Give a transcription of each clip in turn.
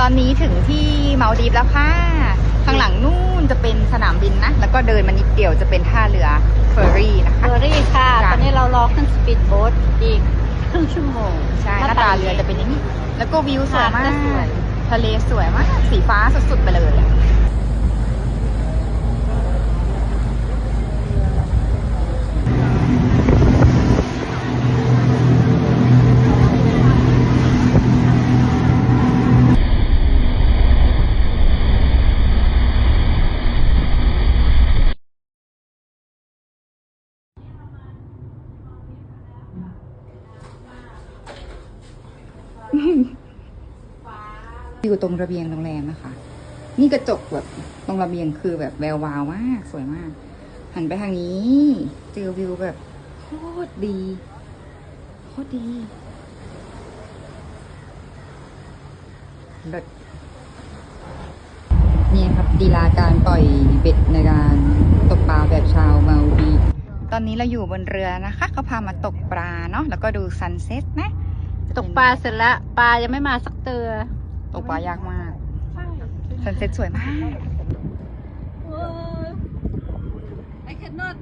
ตอนนี้ถึงที่เมาดีฟแล้วค่ะ ข้างหลังนู่นจะเป็นสนามบินนะ แล้วก็เดินมานิดเดียวจะเป็นท่าเรือเฟอร์รี่นะเฟคะอร์รี่ค่ะ จ้ะ ตอนนี้เรารอขึ้นสปีดโบ๊ทอีกครึ่งชั่วโมง ใช่หน้าตาเรือจะเป็นอย่างนี้ แล้วก็วิวสวยมาหาดก็สวยกทะเลสวยมาก สีฟ้าสุดๆไปเลย อยู่ตรงระเบียงโรงแรมนะคะ นี่กระจกแบบตรงระเบียงคือแบบแวววาวมาก สวยมาก หันไปทางนี้ เจอวิวแบบโคตรดีโคตรดีเลิศนี่ครับดีลาการปล่อยเบ็ดในการตกปลาแบบชาวเมาดีตอนนี้เราอยู่บนเรือนะคะเขาพามาตกปลาเนาะแล้วก็ดูซันเซ็ตนะ ตกปลาเสร็จแล้วปลายังไม่มาสักเตือตกปลายากมากซันเซ็ตสวยมาก I cannot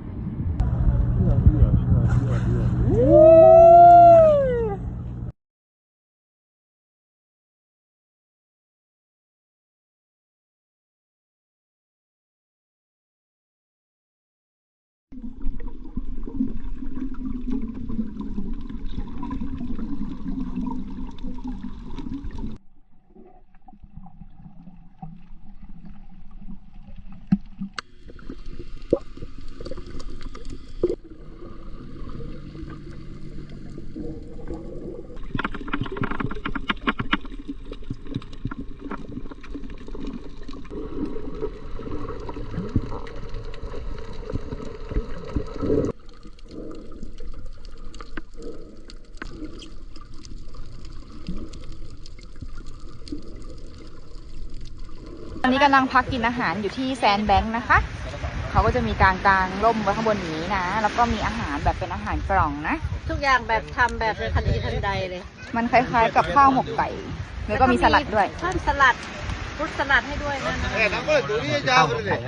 ตอนนี้กำลังพักกินอาหารอยู่ที่แซนแบงค์นะคะ เขาก็จะมีการกางร่มไว้ข้างบนนี้นะ แล้วก็มีอาหารแบบเป็นอาหารกล่องนะ ทุกอย่างแบบทำแบบในทันทีทันใดเลย มันคล้ายๆกับข้าวหมกไก่ แล้วก็มีสลัดด้วยเพิ่มสลัดรุดสลัดให้ด้วยนะ Eh, nampak tu dia jauh boleh.